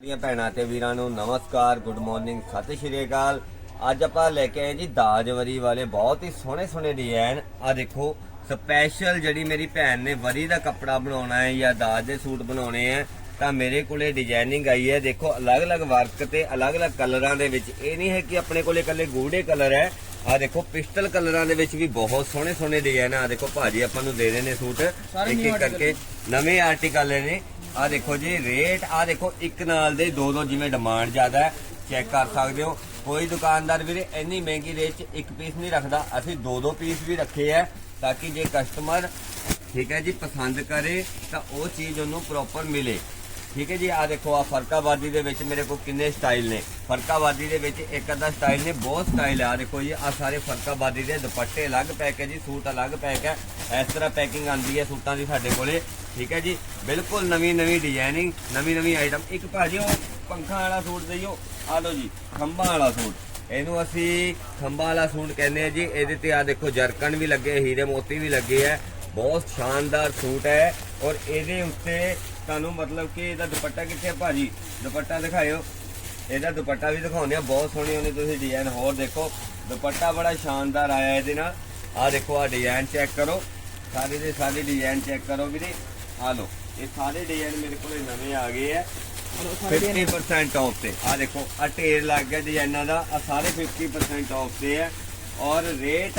ਦੀਆਂ ਭੈਣਾਂ ਤੇ ਵੀਰਾਂ ਨੂੰ ਨਮਸਕਾਰ ਗੁੱਡ ਮਾਰਨਿੰਗ ਸਤਿ ਸ਼੍ਰੀ ਅਕਾਲ। ਅੱਜ ਆਪਾਂ ਲੈ ਕੇ ਆਏ ਜੀ ਦਾਜਵਰੀ ਵਾਲੇ ਬਹੁਤ ਹੀ ਸੋਹਣੇ ਸੋਹਣੇ ਡਿਜ਼ਾਈਨ ਆ ਦੇਖੋ ਸਪੈਸ਼ਲ ਜਿਹੜੀ ਮੇਰੀ ਭੈਣ ਨੇ ਵਰੀ ਦਾ ਕੱਪੜਾ ਬਣਾਉਣਾ ਹੈ ਜਾਂ ਦਾਜ ਦੇ ਸੂਟ ਬਣਾਉਣੇ ਆ ਤਾਂ ਮੇਰੇ ਕੋਲੇ ਡਿਜ਼ਾਈਨਿੰਗ ਆਈ ਹੈ। ਦੇਖੋ ਅਲੱਗ-ਅਲੱਗ ਵਰਕ ਤੇ ਅਲੱਗ-ਅਲੱਗ ਕਲਰਾਂ ਦੇ ਵਿੱਚ। ਇਹ ਨਹੀਂ ਹੈ ਕਿ ਆਪਣੇ ਕੋਲੇ ਇਕੱਲੇ ਗੂੜੇ ਕਲਰ ਹੈ। ਆ ਦੇਖੋ ਪਿਸਟਲ ਕਲਰਾਂ ਦੇ ਵਿੱਚ ਵੀ ਬਹੁਤ ਸੋਹਣੇ ਸੋਹਣੇ ਡਿਜ਼ਾਈਨ ਆ ਦੇਖੋ ਭਾਜੀ ਆਪਾਂ ਨੂੰ ਦੇ ਰਹੇ ਨੇ ਸੂਟ। ਇੱਕ ਇੱਕ ਕਰਕੇ ਨਵੇਂ ਆਰਟੀਕਲ ਨੇ। ਆ ਦੇਖੋ ਜੀ ਰੇਟ ਆ ਦੇਖੋ, ਇੱਕ ਨਾਲ ਦੇ ਦੋ ਦੋ ਜਿਵੇਂ ਡਿਮਾਂਡ ਜ਼ਿਆਦਾ ਹੈ ਚੈੱਕ ਕਰ ਸਕਦੇ ਹੋ। ਕੋਈ ਦੁਕਾਨਦਾਰ ਵੀਰੇ ਇੰਨੀ ਮਹਿੰਗੀ ਰੇਟ 'ਚ ਇੱਕ ਪੀਸ ਨਹੀਂ ਰੱਖਦਾ, ਅਸੀਂ ਦੋ ਦੋ ਪੀਸ ਵੀ ਰੱਖੇ ਆ ਤਾਂ ਕਿ ਜੇ ਕਸਟਮਰ ਠੀਕ ਹੈ ਜੀ, ਪਸੰਦ ਕਰੇ ਤਾਂ ਉਹ ਚੀਜ਼ ਉਹਨੂੰ ਪ੍ਰੋਪਰ ਮਿਲੇ। ਠੀਕ ਹੈ ਜੀ, ਆ ਦੇਖੋ, ਆ ਫਰਕਾਬਾਦੀ ਦੇ ਵਿੱਚ ਮੇਰੇ ਕੋਲ ਕਿੰਨੇ ਸਟਾਈਲ ਨੇ। ਫਰਕਾਬਾਦੀ ਦੇ ਵਿੱਚ ਇੱਕ ਅੱਧਾ ਸਟਾਈਲ ਨੇ, ਬਹੁਤ ਸਟਾਈਲ ਆ ਦੇਖੋ ਜੀ, ਆ ਸਾਰੇ ਫਰਕਾਬਾਦੀ ਦੇ ਦੁਪੱਟੇ ਅਲੱਗ ਪੈਕ ਹੈ ਜੀ, ਸੂਟ ਅਲੱਗ ਪੈਕ ਹੈ। ਇਸ ਤਰ੍ਹਾਂ ਪੈਕਿੰਗ ਆਂਦੀ ਹੈ ਸੂਟਾਂ ਦੀ ਸਾਡੇ ਕੋਲੇ। ਠੀਕ ਹੈ ਜੀ, ਬਿਲਕੁਲ ਨਵੀਂ ਨਵੀਂ ਡਿਜ਼ਾਈਨਿੰਗ ਨਵੀਂ ਨਵੀਂ ਆਈਟਮ ਇੱਕ ਭਾਜੀ, ਉਹ ਪੰਖਾ ਵਾਲਾ ਸੂਟ ਦਈਓ। ਆ ਲਓ ਜੀ, ਖੰਭਾਂ ਵਾਲਾ ਸੂਟ। ਇਹਨੂੰ ਅਸੀਂ ਖੰਭਾਂ ਵਾਲਾ ਸੂਟ ਕਹਿੰਦੇ ਆ ਜੀ। ਇਹਦੇ ਤੇ ਆ ਦੇਖੋ, ਜਰਕਣ ਵੀ ਲੱਗੇ, ਹੀਰੇ ਮੋਤੀ ਵੀ ਲੱਗੇ ਆ ਬਹੁਤ ਸ਼ਾਨਦਾਰ ਸੂਟ ਹੈ। ਔਰ ਇਹਦੇ ਉੱਤੇ ਤੁਹਾਨੂੰ ਮਤਲਬ ਕਿ ਇਹਦਾ ਦੁਪੱਟਾ ਕਿੱਥੇ ਹੈ ਭਾਜੀ? ਦੁਪੱਟਾ ਦਿਖਾਇਓ। ਇਹਦਾ ਦੁਪੱਟਾ ਵੀ ਦਿਖਾਉਂਦੇ ਆ ਬਹੁਤ ਸੋਹਣੀ ਉਹਨੇ ਤੁਸੀਂ ਡਿਜ਼ਾਈਨ ਹੋਰ ਦੇਖੋ। ਦੁਪੱਟਾ ਬੜਾ ਸ਼ਾਨਦਾਰ ਆਇਆ ਇਹਦੇ ਨਾਲ। ਆ ਦੇਖੋ ਆ ਡਿਜ਼ਾਈਨ ਚੈੱਕ ਕਰੋ। ਸਾਰੇ ਦੇ ਸਾਰੇ ਡਿਜ਼ਾਈਨ ਚੈੱਕ ਕਰੋ ਵੀਰੇ। ਆ ਲਓ ਇਹ ਸਾਰੇ ਡਿਜ਼ਾਈਨ ਮੇਰੇ ਕੋਲੇ ਨਵੇਂ ਆ ਗਏ ਆ। 50% ਆਫ ਤੇ। ਆ ਦੇਖੋ ਆ ਢੇਰ ਲੱਗ ਗਿਆ ਡਿਜ਼ਾਈਨਾਂ ਦਾ ਆ ਸਾਰੇ 50% ਆਫ ਤੇ ਹੈ ਔਰ ਰੇਟ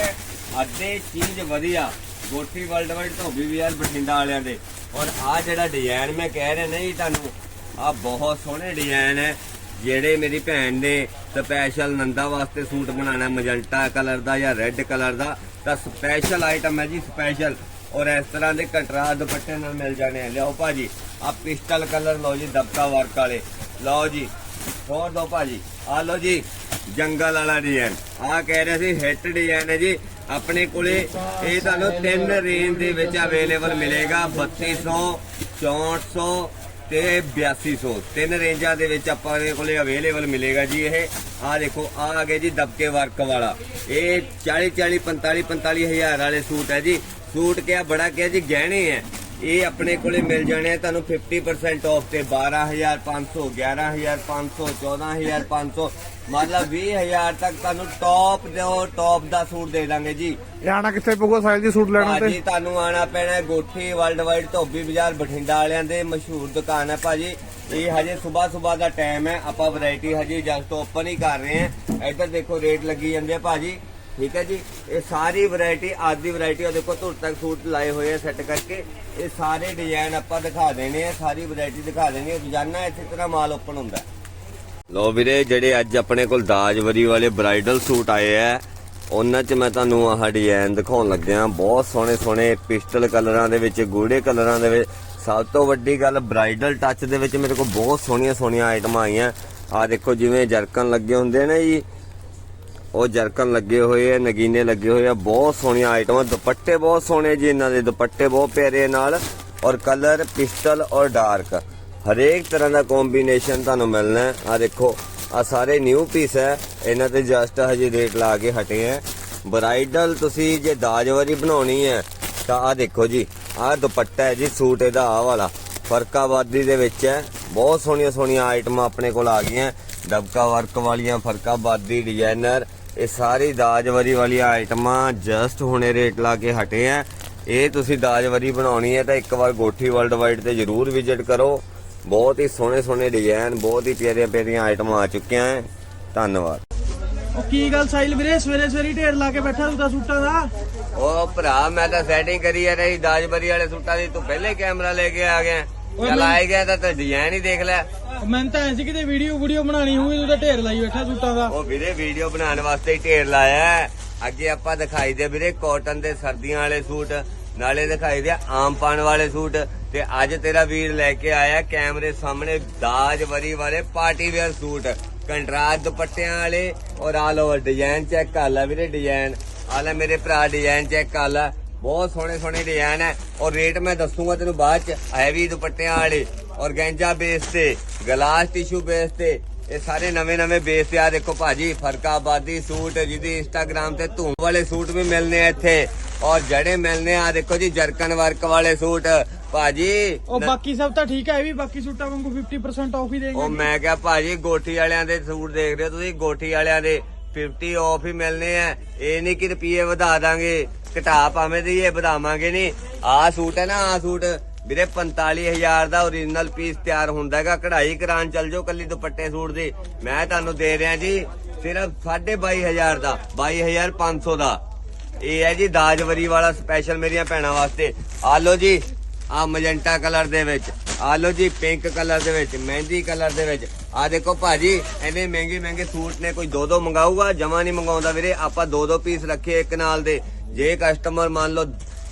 ਅੱਧੇ ਚੀਜ਼ ਵਧੀਆ ਗੋਠੀ ਵਰਲਡ ਵਾਈਡ ਧੋਬੀ ਵੀ ਯਾਰ ਬਠਿੰਡਾ ਵਾਲਿਆਂ ਦੇ। ਔਰ ਆ ਜਿਹੜਾ ਡਿਜ਼ਾਈਨ ਮੈਂ ਕਹਿ ਰਿਹਾ ਨਹੀਂ ਤੁਹਾਨੂੰ ਆ ਬਹੁਤ ਸੋਹਣੇ ਡਿਜ਼ਾਈਨ ਹੈ। ਜਿਹੜੇ ਮੇਰੀ ਭੈਣ ਨੇ ਸਪੈਸ਼ਲ ਨੰਦਾ ਵਾਸਤੇ ਸੂਟ ਬਣਾਉਣਾ ਮਜੰਟਾ ਕਲਰ ਦਾ ਜਾਂ ਰੈੱਡ ਕਲਰ ਦਾ ਤਾਂ ਸਪੈਸ਼ਲ ਆਈਟਮ ਹੈ ਜੀ ਸਪੈਸ਼ਲ ਔਰ ਇਸ ਤਰ੍ਹਾਂ ਦੇ ਕੰਟਰਾਸਟ ਦੁਪੱਟੇ ਨਾਲ ਮਿਲ ਜਾਣੇ ਆ। ਲਿਆਓ ਭਾਜੀ ਆ ਪਿਸਟਲ ਕਲਰ ਲਓ ਜੀ, ਦਬਕਾ ਵਰਕ ਵਾਲੇ। ਲਓ ਜੀ ਹੋਰ ਦੋ ਭਾਜੀ ਆ ਲਓ ਜੀ, ਜੰਗਲ ਵਾਲਾ ਡਿਜ਼ਾਈਨ ਆ ਕਹਿ ਰਹੇ ਸੀ ਹਿੱਟ ਡਿਜ਼ਾਈਨ ਹੈ ਜੀ। ਆਪਣੇ ਕੋਲੇ ਇਹ ਤੁਹਾਨੂੰ ਤਿੰਨ ਰੇਂਜ ਦੇ ਵਿੱਚ ਅਵੇਲੇਬਲ ਮਿਲੇਗਾ 3200 6400 ਤੇ 8200 ਤਿੰਨ ਰੇਂਜਾਂ ਦੇ ਵਿੱਚ ਆਪਾਂ ਦੇ ਕੋਲੇ ਅਵੇਲੇਬਲ ਮਿਲੇਗਾ ਜੀ ਇਹ। ਆ ਦੇਖੋ ਆ ਆ ਗਏ ਜੀ ਦਬਕੇ ਵਰਕ ਵਾਲਾ। ਇਹ 40 40 45 45 ਹਜ਼ਾਰ ਵਾਲੇ ਸੂਟ ਹੈ ਜੀ। ਸੂਟ ਕਿਆ ਬੜਾ ਕਿਆ ਜੀ ਗਹਿਣੇ ਹੈ ਇਹ ਆਪਣੇ ਕੋਲੇ ਮਿਲ ਜਾਣੇ ਆ ਤੁਹਾਨੂੰ 50% ਆਫ ਤੇ 12500 11500 14500 ਮਤਲਬ 20000 ਤੱਕ ਤੁਹਾਨੂੰ ਟੌਪ ਦੇ ਟੌਪ ਦਾ ਸੂਟ ਦੇ ਦਾਂਗੇ ਜੀ। ਆਣਾ ਕਿੱਥੇ ਪਊਗਾ ਸਾਹਿਲ ਜੀ ਸੂਟ ਲੈਣਾ ਭਾਜੀ ਤੇ? ਤੁਹਾਨੂੰ ਆਣਾ ਪੈਣਾ ਗੋਠੀ ਵਰਲਡ ਵਾਈਡ ਧੋਬੀ ਬਾਜ਼ਾਰ ਬਠਿੰਡਾ ਵਾਲਿਆਂ ਦੇ ਮਸ਼ਹੂਰ ਦੁਕਾਨ ਹੈ ਭਾਜੀ। ਇਹ ਹਜੇ ਸਵੇਰ ਸਵੇਰ ਦਾ ਟਾਈਮ ਹੈ ਆਪਾਂ ਵੈਰਾਈਟੀ ਹਜੇ ਜਸਟ ਓਪਨ ਹੀ ਕਰ ਰਹੇ ਹਾਂ। ਇੱਧਰ ਦੇਖੋ ਰੇਟ ਲੱਗੀ ਜਾਂਦੇ ਆ ਭਾਜੀ। ਠੀਕ ਹੈ ਜੀ? ਇਹ ਸਾਰੀ ਵੈਰਾਈਟੀ ਅੱਜ ਦੀ ਵੈਰਾਈਟੀ ਉਹ ਦੇਖੋ, ਧੁਰ ਤੱਕ ਸੂਟ ਲਾਏ ਹੋਏ ਆ ਸੈੱਟ ਕਰਕੇ। ਇਹ ਸਾਰੇ ਡਿਜ਼ਾਈਨ ਆਪਾਂ ਦਿਖਾ ਦੇਣੇ ਆ, ਸਾਰੀ ਵੈਰਾਈਟੀ ਦਿਖਾ ਦੇਣੀ ਹੈ ਰੋਜ਼ਾਨਾ ਇਸੇ ਤਰ੍ਹਾਂ ਮਾਲ ਓਪਨ ਹੁੰਦਾ। ਲੋ ਵੀਰੇ, ਜਿਹੜੇ ਅੱਜ ਆਪਣੇ ਕੋਲ ਦਾਜਵਰੀ ਵਾਲੇ ਬ੍ਰਾਈਡਲ ਸੂਟ ਆਏ ਆ, ਉਹਨਾਂ 'ਚ ਮੈਂ ਤੁਹਾਨੂੰ ਆਹ ਡਿਜ਼ਾਈਨ ਦਿਖਾਉਣ ਲੱਗਿਆ। ਬਹੁਤ ਸੋਹਣੇ ਸੋਹਣੇ ਪਿਸਟਲ ਕਲਰਾਂ ਦੇ ਵਿੱਚ, ਗੂੜੇ ਕਲਰਾਂ ਦੇ ਵਿੱਚ। ਸਭ ਤੋਂ ਵੱਡੀ ਗੱਲ ਬ੍ਰਾਈਡਲ ਟੱਚ ਦੇ ਵਿੱਚ ਮੇਰੇ ਕੋਲ ਬਹੁਤ ਸੋਹਣੀਆਂ ਸੋਹਣੀਆਂ ਆਈਟਮਾਂ ਆਈਆਂ। ਆ ਦੇਖੋ, ਜਿਵੇਂ ਜਰਕਨ ਲੱਗੇ ਹੁੰਦੇ ਨੇ ਜੀ ਉਹ ਜਰਕਨ ਲੱਗੇ ਹੋਏ ਆ, ਨਗੀਨੇ ਲੱਗੇ ਹੋਏ ਆ, ਬਹੁਤ ਸੋਹਣੀਆਂ ਆਈਟਮਾਂ, ਦੁਪੱਟੇ ਬਹੁਤ ਸੋਹਣੇ ਜੀ ਇਹਨਾਂ ਦੇ, ਦੁਪੱਟੇ ਬਹੁਤ ਪਿਆਰੇ ਨਾਲ, ਔਰ ਕਲਰ ਪਿਸਟਲ ਔਰ ਡਾਰਕ। ਹਰੇਕ ਤਰ੍ਹਾਂ ਦਾ ਕੰਬੀਨੇਸ਼ਨ ਤੁਹਾਨੂੰ ਮਿਲਣਾ ਹੈ। ਆ ਦੇਖੋ ਆ ਸਾਰੇ ਨਿਊ ਪੀਸ ਹੈ। ਇਹਨਾਂ ਤੇ ਜਸਟ ਹਜੇ ਰੇਟ ਲਾ ਕੇ ਹਟੇ ਹੈ। ਬ੍ਰਾਈਡਲ ਤੁਸੀਂ ਜੇ ਦਾਜਵਰੀ ਬਣਾਉਣੀ ਹੈ, ਤਾਂ ਆ ਦੇਖੋ ਜੀ ਆ ਦੁਪੱਟਾ ਹੈ ਜੀ, ਸੂਟ ਇਹਦਾ ਆ ਵਾਲਾ। ਫਰਕਾਬਾਦੀ ਦੇ ਵਿੱਚ ਹੈ। ਬਹੁਤ ਸੋਹਣੀਆਂ ਸੋਹਣੀਆਂ ਆਈਟਮਾਂ ਆਪਣੇ ਕੋਲ ਆ ਗਈਆਂ। ਦਬਕਾ ਵਰਕ ਵਾਲੀਆਂ ਫਰਕਾਬਾਦੀ ਡਿਜ਼ਾਈਨਰ ਇਹ ਸਾਰੀ ਦਾਜਵਰੀ ਵਾਲੀਆਂ ਆਈਟਮਾਂ ਜਸਟ ਹੁਣੇ ਰੇਟ ਲਾ ਕੇ ਹਟੇ ਆ। ਇਹ ਤੁਸੀਂ ਦਾਜਵਰੀ ਬਣਾਉਣੀ ਹੈ ਤਾਂ ਇੱਕ ਵਾਰ ਗੋਠੀ ਵਰਲਡ ਵਾਈਡ ਤੇ ਜਰੂਰ ਵਿਜ਼ਿਟ ਕਰੋ। ਬਹੁਤ ਹੀ ਸੋਹਣੇ ਸੋਹਣੇ ਡਿਜ਼ਾਈਨ ਬਹੁਤ ਹੀ ਪਿਆਰੀਆਂ ਪਿਆਰੀਆਂ ਆਈਟਮਾਂ ਆ ਚੁੱਕੀਆਂ ਹੈ ਧੰਨਵਾਦ। ਉਹ ਕੀ ਗੱਲ ਸਾਈਲ ਵੀਰੇ? ਸਵੇਰੇ ਸਵੇਰੇ ਢੇਰ ਲਾ ਕੇ ਬੈਠਾ ਤੂੰ ਤਾਂ ਸੂਟਾਂ ਦਾ? ਉਹ ਭਰਾ ਮੈਂ ਤਾਂ ਸੈਟਿੰਗ ਕਰੀ ਆ ਰਹੀ ਦਾਜਵਰੀ ਵਾਲੇ ਸੂਟਾਂ ਦੀ। ਤੂੰ ਪਹਿਲੇ ਕੈਮਰਾ ਲੈ ਕੇ ਆ ਗਿਆ। ਚੱਲ ਆਏ ਗਿਆ ਤਾਂ ਤੇ ਡਿਜ਼ਾਈਨ ਹੀ ਦੇਖ ਲੈ। ਮੈਨੂੰ ਤਾਂ ਐਂ ਸੀ ਕਿਤੇ ਵੀਡੀਓ ਵੀਡੀਓ ਬਣਾਣੀ ਹੋਊਗੀ ਤੂੰ ਤਾਂ ਢੇਰ ਲਾਈ ਬੈਠਾ ਸੂਟਾਂ ਦਾ। ਉਹ ਵੀਰੇ ਵੀਡੀਓ ਬਣਾਉਣ ਵਾਸਤੇ ਹੀ ਢੇਰ ਲਾਇਆ ਹੈ। ਅੱਗੇ ਆਪਾਂ ਦਿਖਾਈ ਦੇ ਵੀਰੇ ਕਾਟਨ ਦੇ ਸਰਦੀਆਂ ਵਾਲੇ ਸੂਟ ਨਾਲੇ ਦਿਖਾਈ ਦੇ ਆਮ ਪਾਣ ਵਾਲੇ ਸੂਟ। ਤੇ ਅੱਜ ਤੇਰਾ ਵੀਰ ਲੈ ਕੇ ਆਇਆ ਕੈਮਰੇ ਸਾਹਮਣੇ ਦਾਜ ਵਰੀ ਵਾਲੇ ਪਾਰਟੀ ਵੇਅਰ ਸੂਟ। ਕੰਟਰਾਸਟ ਦੁਪੱਟਿਆਂ ਵਾਲੇ। ਔਰ ਆਲ ਓਵਰ ਡਿਜ਼ਾਈਨ ਚੈੱਕ ਕਰ ਲੈ ਵੀਰੇ ਡਿਜ਼ਾਈਨ ਆ ਲੈ ਮੇਰੇ ਭਰਾ ਡਿਜ਼ਾਈਨ ਚੈੱਕ ਕਰ ਲੈ। ਬਹੁਤ ਸੋਹਣੇ ਸੋਹਣੇ ਡਿਜ਼ਾਈਨ ਹੈ। ਔਰ ਰੇਟ ਮੈਂ ਦੱਸੂਗਾ ਤੈਨੂੰ ਬਾਅਦ ਚ ਹੈਵੀ ਦੁਪੱਟਿਆਂ ਵਾਲੇ ਔਰ ਗੈਂਜਾ ਬੇਸ ਤੇ ਗਲਾਸ ਟਿਸ਼ੂ ਬੇਸ ਤੇ ਇਹ ਸਾਰੇ ਨਵੇਂ ਨਵੇਂ ਬੇਸ ਤੇ ਆ ਦੇਖੋ ਭਾਜੀ ਫਰਕਾਬਾਦੀ ਸੂਟ ਜਿਹਦੀ ਇੰਸਟਾਗ੍ਰam ਤੇ ਧੂਮ ਵਾਲੇ ਸੂਟ ਵੀ ਮਿਲਨੇ ਆ ਇੱਥੇ। ਔਰ ਜੜੇ ਮਿਲਨੇ ਆ ਦੇਖੋ ਜੀ ਜਰਕਨ ਵਰਕ ਵਾਲੇ ਸੂਟ ਭਾਜੀ ਉਹ ਬਾਕੀ ਸਭ ਤਾਂ ਠੀਕ ਹੈ ਇਹ ਵੀ ਬਾਕੀ ਸੂਟਾਂ ਵਾਂਗੂ 50% ਆਫ ਹੀ ਉਹ ਦੇਂਗੇ ਮੈਂ ਕਿਹਾ ਭਾਜੀ ਗੋਠੀ ਵਾਲਿਆਂ ਦੇ ਸੂਟ ਦੇਖ ਰਹੇ ਹੋ ਤੁਸੀਂ ਗੋਠੀ ਵਾਲਿਆਂ ਦੇ 50 ਆਫ ਹੀ ਮਿਲਨੇ ਆ। ਇਹ ਨਹੀਂ ਕਿ ਰੁਪਏ ਵਧਾ ਦਾਂਗੇ। ਘਟਾ ਭਾਵੇਂ ਦੀ ਇਹ ਵਧਾਵਾਂਗੇ ਨਹੀਂ। ਆਹ ਸੂਟ ਹੈ ਨਾ, ਆਹ ਸੂਟ ਵੀਰੇ 45000 ਦਾ ਓਰੀਜਨਲ ਪੀਸ ਤਿਆਰ ਹੁੰਦਾ ਹੈਗਾ। ਕਢਾਈ ਕਰਾਉਣ ਚੱਲ ਜਾਓ ਕੱਲੀ ਦੁਪੱਟੇ ਸੂਟ ਦੀ। ਮੈਂ ਤੁਹਾਨੂੰ ਦੇ ਰਿਹਾ ਜੀ, ਸਿਰਫ 22500 ਦਾ 22500 ਦਾ। ਇਹ ਹੈ ਜੀ ਦਾਜਵਰੀ ਵਾਲਾ ਸਪੈਸ਼ਲ ਮੇਰੀਆਂ ਭੈਣਾਂ ਵਾਸਤੇ। ਆ ਲਓ ਜੀ ਆ ਮਜੈਂਟਾ ਕਲਰ ਦੇ ਵਿੱਚ ਆ ਲਓ ਜੀ ਪਿੰਕ ਕਲਰ ਦੇ ਵਿੱਚ, ਮਹਿੰਦੀ ਕਲਰ ਦੇ ਵਿੱਚ। ਆ ਦੇਖੋ ਭਾਜੀ ਐਨੇ ਮਹਿੰਗੇ ਮਹਿੰਗੇ ਸੂਟ ਨੇ, ਕੋਈ ਦੋ ਦੋ ਮੰਗਾਊਗਾ, ਜਮਾ ਨਹੀਂ ਮੰਗਾਉਂਦਾ ਵੀਰੇ। ਆਪਾਂ ਦੋ ਦੋ ਪੀਸ ਰੱਖੇ ਇੱਕ ਨਾਲ ਦੇ। ਜੇ ਕਸਟਮਰ ਮੰਨ ਲਓ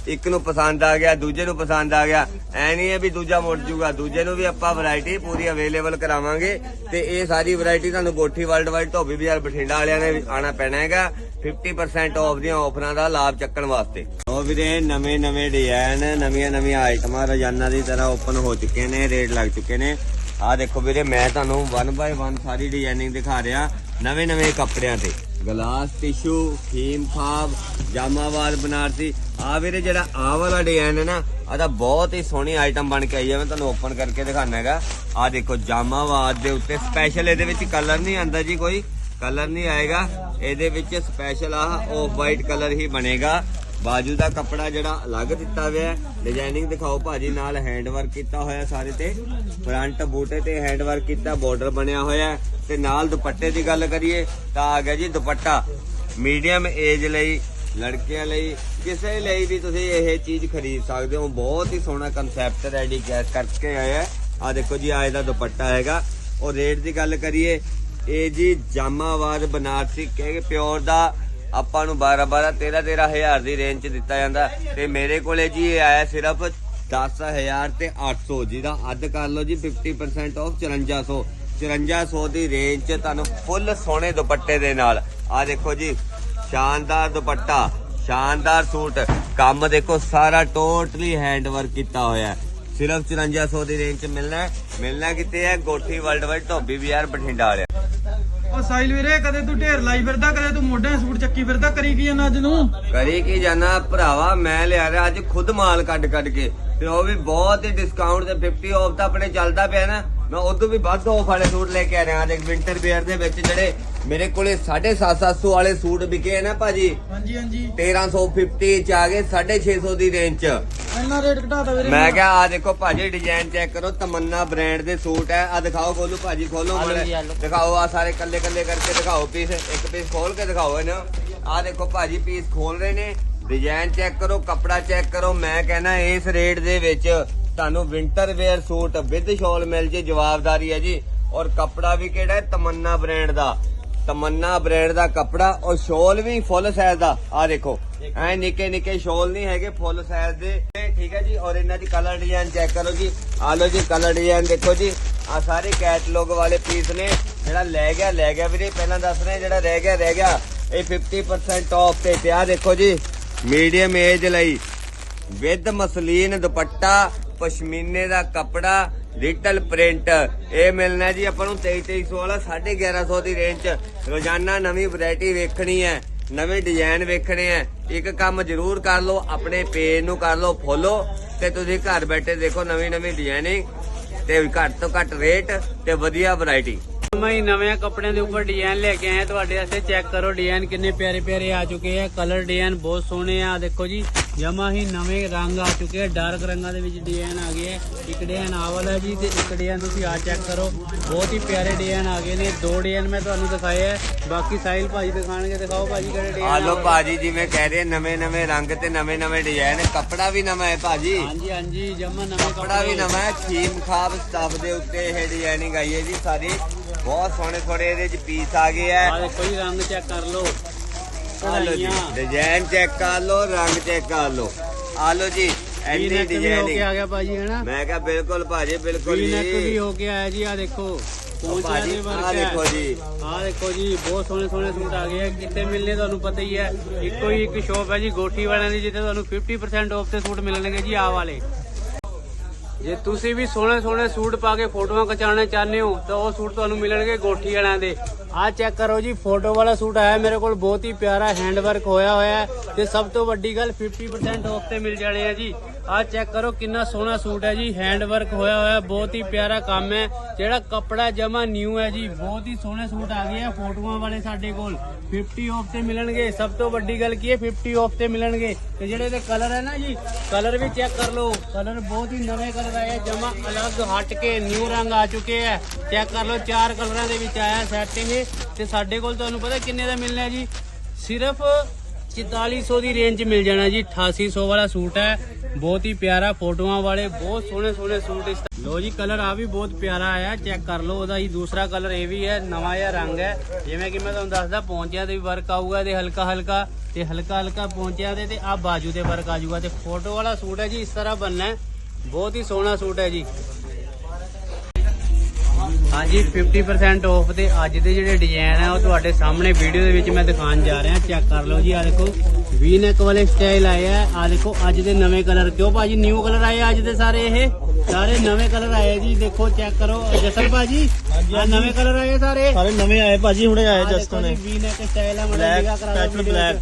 ਇੱਕ ਨੂੰ ਪਸੰਦ ਆ ਗਿਆ, ਦੂਜੇ ਨੂੰ ਪਸੰਦ ਆ ਗਿਆ, ਐ ਨਹੀਂ ਹੈ ਵੀ ਦੂਜਾ ਮੁੜ ਜੂਗਾ। ਦੂਜੇ ਨੂੰ ਵੀ ਆਪਾਂ ਵੈਰਾਈਟੀ ਪੂਰੀ ਅਵੇਲੇਬਲ ਕਰਾਵਾਂਗੇ ਤੇ ਇਹ ਸਾਰੀ ਵੈਰਾਈਟੀ ਤੁਹਾਨੂੰ ਗੋਠੀ ਵਰਲਡ ਵਾਈਡ ਧੋਬੀ ਬਾਜ਼ਾਰ ਬਠਿੰਡਾ ਵਾਲਿਆਂ ਨੇ ਆਣਾ ਪੈਣਾ ਹੈਗਾ। 50% ਆਫ ਦੀਆਂ ਆਫਰਾਂ ਦਾ ਲਾਭ ਚੱਕਣ ਵਾਸਤੇ। ਉਹ ਵੀਰੇ ਨਵੇਂ ਨਵੇਂ ਡਿਜ਼ਾਈਨ ਨਵੀਆਂ ਨਵੀਆਂ ਆਈਟਮਾਂ ਰੋਜ਼ਾਨਾ ਦੀ ਤਰ੍ਹਾਂ ਓਪਨ ਹੋ ਚੁੱਕੇ ਨੇ ਰੇਟ ਲੱਗ ਚੁੱਕੇ ਨੇ। ਆ ਦੇਖੋ ਵੀਰੇ, ਮੈਂ ਤੁਹਾਨੂੰ 1 ਬਾਈ 1 ਸਾਰੀ ਡਿਜ਼ਾਈਨਿੰਗ ਦਿਖਾ ਰਿਹਾ ਨਵੇਂ ਨਵੇਂ ਕੱਪੜਿਆਂ ਤੇ। ਗਲਾਸ ਟਿਸ਼ੂ ਖੀਮ ਖਾਬ ਜਾਮਾਵਾਰ ਬਨਾਰਸੀ। ਆ ਵੀਰੇ ਜਿਹੜਾ ਆ ਵਾਲਾ ਡਿਜ਼ਾਈਨ ਹੈ ਨਾ ਆ ਤਾਂ ਬਹੁਤ ਹੀ ਸੋਹਣੀ ਆਈਟਮ ਬਣ ਕੇ ਆਈ ਹੈ। ਮੈਂ ਤੁਹਾਨੂੰ ਓਪਨ ਕਰਕੇ ਦਿਖਾਣਾ ਹੈਗਾ। ਆ ਦੇਖੋ ਜਾਮਾਵਾਦ ਦੇ ਉੱਤੇ ਸਪੈਸ਼ਲ ਇਹਦੇ ਵਿੱਚ ਕਲਰ ਨਹੀਂ ਆਂਦਾ ਜੀ ਕੋਈ। ਕਲਰ ਨਹੀਂ ਆਏਗਾ। ਇਹਦੇ ਵਿੱਚ ਸਪੈਸ਼ਲ ਆ ਆਫ ਵਾਈਟ ਕਲਰ ਹੀ ਬਣੇਗਾ। ਬਾਜੂ ਦਾ ਕੱਪੜਾ ਜਿਹੜਾ ਅਲੱਗ ਦਿੱਤਾ ਹੋਇਆ ਹੈ। ਡਿਜ਼ਾਈਨਿੰਗ ਦਿਖਾਓ ਭਾਜੀ, ਨਾਲ ਹੈਂਡ ਵਰਕ ਕੀਤਾ ਹੋਇਆ ਸਾਰੇ ਤੇ। ਫਰੰਟ ਬੂਟੇ ਤੇ ਹੈਂਡ ਵਰਕ ਕੀਤਾ ਬਾਰਡਰ ਬਣਿਆ ਹੋਇਆ ਹੈ। ਤੇ ਨਾਲ ਦੁਪੱਟੇ ਦੀ ਗੱਲ ਕਰੀਏ, ਤਾਂ ਆ ਗਿਆ ਜੀ ਦੁਪੱਟਾ। ਮੀਡੀਅਮ ਏਜ ਲਈ, ਲੜਕਿਆਂ ਲਈ, ਕਿਸੇ ਲਈ ਵੀ ਤੁਸੀਂ ਇਹ ਚੀਜ਼ ਖਰੀਦ ਸਕਦੇ ਹੋ। ਬਹੁਤ ਹੀ ਸੋਹਣਾ ਕਨਸੈਪਟ ਰੈਡੀ ਕਰਕੇ ਆਇਆ ਹੈ। ਆ ਦੇਖੋ ਜੀ ਆਏ ਦਾ ਦੁਪੱਟਾ ਹੈਗਾ। ਉਹ ਰੇਟ ਦੀ ਗੱਲ ਕਰੀਏ, ਇਹ ਜੀ ਜਾਮਾਵਾਦ ਬਨਾਰਸੀ ਕਹਿ ਪਿਓਰ ਦਾ ਆਪਾਂ ਨੂੰ 12 12 13 13 ਹਜ਼ਾਰ ਦੀ ਰੇਂਜ ਚ ਦਿੱਤਾ ਜਾਂਦਾ। ਤੇ ਮੇਰੇ ਕੋਲੇ ਜੀ ਇਹ ਆਇਆ ਸਿਰਫ 10000 ਤੇ 800 ਜਿਹਦਾ ਅੱਧ ਕਰ ਲਓ ਜੀ 50% ਆਫ 5400 5400 ਦੀ ਰੇਂਜ ਚ ਤੁਹਾਨੂੰ ਫੁੱਲ ਸੋਹਣੇ ਦੁਪੱਟੇ ਦੇ ਨਾਲ। ਆ ਦੇਖੋ ਜੀ, ਸ਼ਾਨਦਾਰ ਦੁਪੱਟਾ, ਸ਼ਾਨਦਾਰ ਸੂਟ। ਕੰਮ ਦੇਖੋ, ਸਾਰਾ ਟੋਟਲੀ ਹੈਂਡ ਵਰਕ ਕੀਤਾ ਹੋਇਆ ਹੈ। ਸਿਰਫ 5400 ਦੀ ਰੇਂਜ ਚ ਮਿਲਣਾ ਮਿਲਣਾ ਕਿਤੇ ਹੈ? ਗੋਠੀ ਵਰਲਡ ਵਾਈਡ ਧੋਬੀ ਬਾਜ਼ਾਰ ਬਠਿੰਡਾ ਵਾਲਿਆ ਉਹ ਵੀਰੇ, ਕਦੇ ਤੂੰ ਢੇਰ ਲਾਈ ਫਿਰਦਾ, ਕਦੇ ਤੂੰ ਮੋਢਿਆਂ ਸੂਟ ਚੱਕੀ ਫਿਰਦਾ, ਕਰੀ ਕੀ ਜਾਂਦਾ ਅੱਜ ਨੂੰ ਕਰੀ ਕੀ ਜਾਣਾ ਭਰਾਵਾ, ਮੈਂ ਲਿਆ ਰਿਹਾ ਅੱਜ ਖੁਦ ਮਾਲ ਕੱਢ ਕੱਢ ਕੇ। ਤੇ ਉਹ ਵੀ ਬਹੁਤ ਹੀ ਡਿਸਕਾਊਂਟ ਤੇ 50 ਆਫ ਤਾਂ ਆਪਣੇ ਚੱਲਦਾ ਪਿਆ ਨਾ। ਮੈਂ ਉਦੋਂ ਵੀ ਵੱਧ ਆਫ ਵਾਲੇ ਸੂਟ ਲੈ ਕੇ ਆ ਰਿਹਾ, ਅੱਜ ਵਿੰਟਰ ਵੇਅਰ ਦੇ ਵਿੱਚ ਜਿਹੜੇ ਮੇਰੇ ਕੋਲੇ 750 ਵਾਲੇ ਸੂਟ ਵਿਕੇ ਨਾ ਭਾਜੀ? ਹਾਂਜੀ ਹਾਂਜੀ। 1350 ਚ ਆ ਗਏ 650 ਦੀ ਰੇਂਜ ਚ। ਇੰਨਾ ਰੇਟ ਘਟਾਤਾ ਵੀਰੇ। ਮੈਂ ਕਿਹਾ ਆ ਦੇਖੋ ਭਾਜੀ ਡਿਜ਼ਾਈਨ ਚੈੱਕ ਕਰੋ ਤਮੰਨਾ ਬ੍ਰਾਂਡ ਦੇ ਸੂਟ ਹੈ ਆ ਦਿਖਾਓ ਗੋਲੂ ਭਾਜੀ ਖੋਲੋ ਮਾੜਾ। ਦਿਖਾਓ ਆ ਸਾਰੇ ਕੱਲੇ ਕੱਲੇ ਕਰਕੇ ਦਿਖਾਓ ਪੀਸ ਇੱਕ ਪੀਸ ਖੋਲ ਕੇ ਦਿਖਾਓ ਇਹਨਾਂ। ਆ ਦੇਖੋ ਭਾਜੀ ਪੀਸ ਖੋਲ ਰਹੇ ਨੇ। ਡਿਜ਼ਾਈਨ ਚੈੱਕ ਕਰੋ ਕੱਪੜਾ ਚੈੱਕ ਕਰੋ। ਮੈਂ ਕਹਿੰਦਾ ਇਸ ਰੇਟ ਦੇ ਵਿੱਚ ਤੁਹਾਨੂੰ ਵਿੰਟਰ ਵੇਅਰ ਸੂਟ ਵਿਦ ਸ਼ਾਲ ਮਿਲ ਜੇ ਜਵਾਬਦਾਰੀ ਹੈ ਜੀ। ਔਰ ਕੱਪੜਾ ਵੀ ਕਿਹੜਾ ਹੈ? ਤਮੰਨਾ ਬ੍ਰਾਂਡ ਦਾ। ਤਮੰਨਾ ਬ੍ਰਾਂਡ ਦਾ ਕੱਪੜਾ ਔਰ ਸ਼ਾਲ ਵੀ ਫੁੱਲ ਸਾਈਜ਼ ਦਾ। ਆ ਦੇਖੋ ਐ ਨਿੱਕੇ ਨਿੱਕੇ ਸ਼ਾਲ ਨਹੀਂ ਹੈਗੇ ਫੁੱਲ ਸਾਈਜ਼ ਦੇ। ਠੀਕ ਹੈ ਜੀ ਔਰ ਇਹਨਾਂ ਦੀ ਕਲਰ ਡਿਜ਼ਾਈਨ ਚੈੱਕ ਕਰੋ ਜੀ। ਆ ਲਓ ਜੀ ਕਲਰ ਡਿਜ਼ਾਈਨ ਦੇਖੋ ਜੀ। ਆ ਸਾਰੇ ਕੈਟਲੌਗ ਵਾਲੇ ਪੀਸ ਨੇ। ਜਿਹੜਾ ਲੈ ਗਿਆ ਲੈ ਗਿਆ ਵੀਰੇ ਪਹਿਲਾਂ ਦੱਸ ਰਹੇ ਜਿਹੜਾ ਰਹਿ ਗਿਆ ਰਹਿ ਗਿਆ। ਇਹ 50% ਆਫ ਤੇ ਤੇ ਆ ਦੇਖੋ ਜੀ। ਮੀਡੀਅਮ ਏਜ ਲਈ। ਵਿਦ ਮਸਲੀਨ ਦੁਪੱਟਾ ਪਸ਼ਮੀਨੇ ਦਾ ਕੱਪੜਾ ਡਿਜੀਟਲ ਪ੍ਰਿੰਟ ਇਹ ਮਿਲਣਾ ਜੀ ਆਪਾਂ ਨੂੰ 2300 ਵਾਲਾ 1150 ਦੀ ਰੇਂਜ ਚ ਰੋਜ਼ਾਨਾ ਨਵੀਂ ਵੈਰਾਈਟੀ ਵੇਖਣੀ ਹੈ, ਨਵੇਂ ਡਿਜ਼ਾਈਨ ਵੇਖਣੇ ਆ ਇੱਕ ਕੰਮ ਜ਼ਰੂਰ ਕਰ ਲਓ, ਆਪਣੇ ਪੇਜ ਨੂੰ ਕਰ ਲਓ, ਫੋਲੋ। ਤੇ ਤੁਸੀਂ ਘਰ ਬੈਠੇ ਦੇਖੋ ਨਵੀਂ ਨਵੀਂ ਡਿਜ਼ਾਈਨਿੰਗ ਤੇ ਘੱਟ ਤੋਂ ਘੱਟ ਰੇਟ ਤੇ ਵਧੀਆ ਵੈਰਾਈਟੀ ਮੈਂ ਨਵੇਂ ਕੱਪੜਿਆਂ ਦੇ ਉੱਪਰ ਡਿਜ਼ਾਈਨ ਲੈ ਕੇ ਆਇਆ, ਤੁਹਾਡੇ ਵਾਸਤੇ ਚੈੱਕ ਕਰੋ ਡਿਜ਼ਾਈਨ ਕਿੰਨੇ ਪਿਆਰੇ ਪਿਆਰੇ ਆ ਚੁੱਕੇ ਆ। ਕਲਰ ਡਿਜ਼ਾਈਨ ਬਹੁਤ ਸੋਹਣੇ ਆ, ਦੇਖੋ ਜੀ। ਜਮਾ ਹੀ ਨਵੇਂ ਰੰਗ ਆ ਚੁੱਕੇ ਆ ਡਾਰਕ ਰੰਗਾਂ ਦੇ ਵਿੱਚ ਡਿਜ਼ਾਈਨ ਆ ਗਏ ਆ। ਇੱਕ ਡਿਜ਼ਾਈਨ ਆ ਵਾਲਾ ਜੀ ਤੇ ਇੱਕ ਡਿਜ਼ਾਈਨ ਤੁਸੀਂ ਆ ਚੈੱਕ ਕਰੋ। ਬਹੁਤ ਹੀ ਪਿਆਰੇ ਡਿਜ਼ਾਈਨ ਆ ਗਏ ਨੇ। ਦੋ ਡਿਜ਼ਾਈਨ ਮੈਂ ਤੁਹਾਨੂੰ ਦਿਖਾਏ ਆ। ਬਾਕੀ ਸਾਹਿਲ ਭਾਜੀ ਦਿਖਾਣਗੇ ਦਿਖਾਓ ਭਾਜੀ ਕਿਹੜੇ ਡਿਜ਼ਾਈਨ ਆ ਲੋ ਭਾਜੀ ਜਿਵੇਂ ਕਹਿ ਰਹੇ ਨਵੇਂ ਨਵੇਂ ਰੰਗ ਤੇ ਨਵੇਂ ਨਵੇਂ ਡਿਜ਼ਾਈਨ। ਕੱਪੜਾ ਵੀ ਨਵਾਂ ਹੈ ਭਾਜੀ। ਹਾਂਜੀ ਹਾਂਜੀ ਜਮਾ ਨਵੇਂ ਕੱਪੜਾ ਵੀ ਨਵਾਂ ਹੈ। ਖੀਮ ਖਾਬ ਸਟਫ ਦੇ ਉੱਤੇ ਇਹ ਡਿਜ਼ਾਈਨਿੰਗ ਆਈ ਹੈ ਜੀ ਸਾਰੀ। ਬਹੁਤ ਸੋਹਣੇ ਸੋਹਣੇ ਇਹਦੇ ਚ ਪੀਸ ਆ ਗਏ ਆ। ਜੀ ਰੰਗ ਚੈੱਕ ਕਰ ਲਓ। ਆ ਜੀ। ਡਿਜ਼ਾਈਨ ਚੈੱਕ ਕਰ ਲੋ ਰੰਗ ਚੈੱਕ ਕਰ ਲੋ ਆ ਲੋ ਜੀ ਐਨੀ ਹੋ ਕੇ ਆ ਗਿਆ ਭਾਜੀ ਹੈਨਾ ਮੈਂ ਕਿਹਾ ਬਿਲਕੁਲ ਭਾਜੀ ਬਿਲਕੁਲ ਵੀ ਨੈਕ ਵੀ ਜੀ ਹੋ ਕੇ ਆਇਆ ਜੀ ਆ ਦੇਖੋ। ਪਹੁੰਚਿਆ ਭਾਜੀ, ਦੇ ਵਰਕ ਆਹ ਦੇਖੋ ਜੀ। ਆ ਦੇਖੋ ਜੀ ਬਹੁਤ ਸੋਹਣੇ ਸੋਹਣੇ ਸੂਟ ਆ ਗਏ ਆ। ਕਿੱਥੇ ਮਿਲਨੇ ਤੁਹਾਨੂੰ ਪਤਾ ਹੀ ਹੈ। ਇੱਕੋ ਹੀ ਇੱਕ ਸ਼ੋਪ ਹੈ ਜੀ ਗੋਠੀ ਵਾਲਿਆਂ ਦੀ ਜਿੱਥੇ ਤੁਹਾਨੂੰ 50% ਆਫ ਤੇ ਸੂਟ ਮਿਲਣਗੇ ਜੀ ਆ ਵਾਲੇ। ਜੇ ਤੁਸੀਂ ਵੀ ਸੋਹਣੇ ਸੋਹਣੇ ਸੂਟ ਪਾ ਕੇ ਫੋਟੋਆਂ ਖਿਚਾਉਣਾ ਚਾਹੁੰਦੇ ਹੋ, ਤਾਂ ਉਹ ਸੂਟ ਤੁਹਾਨੂੰ ਮਿਲਣਗੇ ਗੋਠੀ ਵਾਲਿਆਂ ਦੇ। ਆਹ ਚੈੱਕ ਕਰੋ ਜੀ, ਫੋਟੋ ਵਾਲਾ ਸੂਟ ਆਇਆ ਮੇਰੇ ਕੋਲ, ਬਹੁਤ ਹੀ ਪਿਆਰਾ ਹੈਂਡ ਵਰਕ ਹੋਇਆ ਹੋਇਆ ਤੇ ਸਭ ਤੋਂ ਵੱਡੀ ਗੱਲ 50% ਆਫ ਤੇ ਮਿਲ ਜਾਣੇ ਆ ਜੀ। ਆ ਚੈੱਕ ਕਰੋ ਕਿੰਨਾ ਸੋਹਣਾ ਸੂਟ ਹੈ ਜੀ। ਹੈਂਡ ਵਰਕ ਹੋਇਆ ਹੋਇਆ, ਬਹੁਤ ਹੀ ਪਿਆਰਾ ਕੰਮ ਹੈ। ਜਿਹੜਾ ਕੱਪੜਾ ਜਮਾ ਨਿਊ ਹੈ ਜੀ। ਬਹੁਤ ਹੀ ਸੋਹਣੇ ਸੂਟ ਆ ਗਏ ਆ ਫੋਟੋਆਂ ਵਾਲੇ ਸਾਡੇ ਕੋਲ। 50 ਆਫ ਤੇ ਮਿਲਣਗੇ। ਸਭ ਤੋਂ ਵੱਡੀ ਗੱਲ ਕੀ ਹੈ 50 ਆਫ ਤੇ ਮਿਲਣਗੇ। ਤੇ ਜਿਹੜੇ ਇਹਦੇ ਕਲਰ ਹੈ ਨਾ ਜੀ ਕਲਰ ਵੀ ਚੈੱਕ ਕਰ ਲਓ। ਕਲਰ ਬਹੁਤ ਹੀ ਨਵੇਂ ਕਲਰ ਆਏ ਜਮਾ ਅਲੱਗ, ਹਟ ਕੇ ਨਿਊ ਰੰਗ ਆ ਚੁੱਕੇ ਆ। ਚੈੱਕ ਕਰ ਲਓ, ਚਾਰ ਕਲਰਾਂ ਦੇ ਵਿੱਚ ਆਇਆ ਸੈਟਿੰਗ ਤੇ ਸਾਡੇ ਕੋਲ ਤੁਹਾਨੂੰ ਪਤਾ ਕਿੰਨੇ ਦਾ ਮਿਲਣਾ ਜੀ? ਸਿਰਫ 4400 ਦੀ ਰੇਂਜ 'ਚ ਮਿਲ ਜਾਣਾ ਜੀ। 8800 ਵਾਲਾ ਸੂਟ ਹੈ। ਬਹੁਤ ਹੀ ਪਿਆਰਾ ਫੋਟੋਆਂ ਵਾਲੇ, ਬਹੁਤ ਸੋਹਣੇ ਸੋਹਣੇ ਸੂਟ ਇਸ ਲੋ ਜੀ, ਕਲਰ ਆ ਵੀ ਬਹੁਤ ਪਿਆਰਾ ਆਇਆ, ਚੈੱਕ ਕਰ ਲਓ ਉਹਦਾ ਹੀ। ਦੂਸਰਾ ਕਲਰ ਇਹ ਵੀ ਹੈ, ਨਵਾਂ ਜਿਹਾ ਰੰਗ ਹੈ। ਜਿਵੇਂ ਕਿ ਮੈਂ ਤੁਹਾਨੂੰ ਦੱਸਦਾ, ਪੌਂਚਿਆਂ ਤੇ ਵੀ ਵਰਕ ਆਊਗਾ ਤੇ ਹਲਕਾ ਹਲਕਾ, ਤੇ ਹਲਕਾ ਹਲਕਾ ਪੌਂਚਿਆਂ ਦੇ ਤੇ ਆ ਬਾਜੂ ਤੇ ਵਰਕ ਆ ਜਾਊਗਾ। ਤੇ ਫੋਟੋ ਵਾਲਾ ਸੂਟ ਹੈ ਜੀ, ਇਸ ਤਰ੍ਹਾਂ ਬਣਨਾ ਹੈ। ਬਹੁਤ ਹੀ ਸੋਹਣਾ ਸੂਟ ਹੈ ਜੀ। ਹਾਂਜੀ 50% ਆਫ ਤੇ ਅੱਜ ਦੇ ਜਿਹੜੇ ਡਿਜ਼ਾਈਨ ਆ, ਉਹ ਤੁਹਾਡੇ ਸਾਹਮਣੇ ਵੀਡੀਓ ਦੇ ਵਿੱਚ ਮੈਂ ਦਿਖਾਉਣ ਜਾ ਰਿਹਾ। ਚੈੱਕ ਕਰ ਲਓ ਜੀ ਆ ਦੇਖੋ। ਵੀ ਨੈਕ ਵਾਲੇ ਸਟਾਈਲ ਆਏ ਆ। ਦੇਖੋ ਅੱਜ ਦੇ ਨਵੇਂ ਕਲਰ ਕਿਉਂ ਭਾਜੀ? ਨਿਊ ਕਲਰ ਆਏ ਅੱਜ ਦੇ ਸਾਰੇ ਇਹ? ਸਾਰੇ ਨਵੇਂ ਕਲਰ ਆਏ ਜੀ ਦੇਖੋ ਚੈੱਕ ਕਰੋ। ਜਸਲ ਭਾਜੀ ਆ ਨਵੇਂ ਕਲਰ ਆਏ ਸਾਰੇ? ਸਾਰੇ ਨਵੇਂ ਆਏ ਭਾਜੀ ਹੁਣੇ ਆਏ ਜਸਟ ਹੁਣੇ। ਵੀ ਨੈਕ ਸਟਾਈਲ ਆ Black, ਨਿਗਾਹ ਕਰਾ ਦਿਓ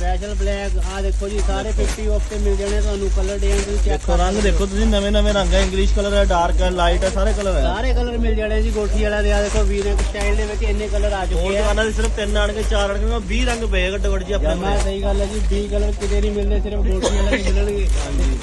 ਸਪੈਸ਼ਲ ਬਲੈਕ ਆ ਦੇਖੋ ਜੀ ਸਾਰੇ 50 ਆਫ ਤੇ ਮਿਲ ਜਾਣੇ ਤੁਹਾਨੂੰ ਕਲਰ ਡਿਜ਼ਾਈਨ ਤੁਸੀਂ ਚੈੱਕ ਦੇਖੋ ਰੰਗ ਦੇਖੋ ਤੁਸੀਂ ਨਵੇਂ ਨਵੇਂ ਰੰਗ ਹੈ ਇੰਗਲਿਸ਼ ਕਲਰ ਹੈ ਡਾਰਕ ਹੈ ਲਾਈਟ ਹੈ ਸਾਰੇ ਕਲਰ ਹੈ ਸਾਰੇ ਕਲਰ ਮਿਲ ਜਾਣੇ ਜੀ ਗੋਠੀ ਵਾਲਾ ਦੇ ਆ ਦੇਖੋ ਵੀ ਨੈਕ ਸਟਾਈਲ ਦੇ ਵਿੱਚ ਇੰਨੇ ਕਲਰ ਆ ਚੁੱਕੇ ਆ। ਦੁਕਾਨਾਂ ਦੇ ਸਿਰਫ ਤਿੰਨ ਆਣਗੇ ਚਾਰ ਆਣਗੇ 20 ਰੰਗ ਪਏ ਘੱਟੋ ਘੱਟ ਜੀ ਆਪਣੇ ਜਮਾ ਸਹੀ ਗੱਲ ਹੈ ਜੀ 20 ਕਲਰ ਕਿਤੇ ਨਹੀਂ ਮਿਲਦੇ ਸਿਰਫ ਗੋਠੀ ਵਾਲੇ ਹੀ ਮਿਲਣਗੇ।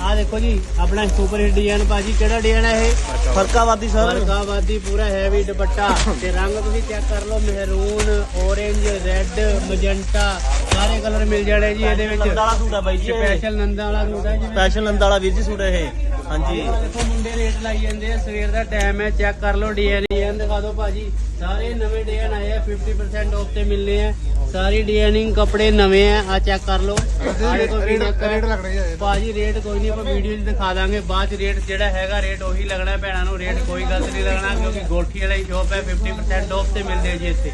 ਆ ਦੇਖੋ ਜੀ ਆਪਣਾ ਸੁਪਰ ਹਿੱਟ ਡਿਜ਼ਾਈਨ ਬਾਜੀ ਕਿਹੜਾ ਡਿਜ਼ਾਈਨ ਹੈ ਇਹ? ਫਰਕਾਵਾਦੀ ਸਰ। ਵਰਕਾਵਾਦੀ ਪੂਰਾ ਹੈਵੀ ਦੁਪੱਟਾ। ਤੇ ਰੰਗ ਤੁਸੀਂ ਚੈੱਕ ਕਰ ਲਓ ਮਹਿਰੂਨ orange ਰੈੱਡ ਮਜੰਟਾ ਸਾਰੇ ਕਲਰ ਮਿਲ ਜਾਣੇ ਜੀ ਇਹਦੇ ਵਿੱਚ। ਨੰਦਾ ਵਾਲਾ ਸੂਟ ਹੈ ਬਾਈ ਜੀ ਸਪੈਸ਼ਲ ਨੰਦਾ ਵਾਲਾ ਸੂਟ ਹੈ ਜਿਵੇਂ ਸਪੈਸ਼ਲ ਨੰਦਾ ਵਾਲਾ ਵੀਰ ਜੀ ਸੂਟ ਹੈ ਇਹ। ਹਾਂਜੀ। ਦੇਖੋ ਮੁੰਡੇ ਰੇਟ ਲਾਈ ਜਾਂਦੇ ਆ ਸਵੇਰ ਦਾ ਟਾਈਮ ਹੈ ਚੈੱਕ ਕਰ ਲਓ ਡਿਜ਼ਾਈਨ ਦਿਖਾ ਦਿਓ ਭਾਜੀ। ਸਾਰੇ ਨਵੇਂ ਡਿਜ਼ਾਈਨ ਆਏ ਆ 50% ਆਫ ਤੇ ਮਿਲਨੇ ਆ। ਸਾਰੀ ਡਿਜ਼ਾਈਨਿੰਗ ਕੱਪੜੇ ਨਵੇਂ ਆ ਆ ਚੈੱਕ ਕਰ ਲਓ। ਆ ਵੀ ਨੈਕ ਰੇਟ ਲੱਗ ਰਹੀ ਹੈ ਭਾਜੀ ਰੇਟ ਕੋਈ ਨਹੀਂ ਆਪਾਂ ਵੀਡੀਓ 'ਚ ਦਿਖਾ ਦਾਂਗੇ। ਬਾਅਦ 'ਚ ਰੇਟ ਜਿਹੜਾ ਹੈਗਾ ਰੇਟ ਉਹੀ ਲੱਗਣਾ ਭੈਣਾਂ ਨੂੰ। ਰੇਟ ਕੋਈ ਗਲਤ ਨਹੀਂ ਲੱਗਣਾ ਕਿਉਂਕਿ ਗੋਠੀ ਵਾਲੀ ਸ਼ੋਪ ਹੈ 50% ਆਫ ਤੇ ਮਿਲਦੇ ਆ ਜੀ ਇੱਥੇ।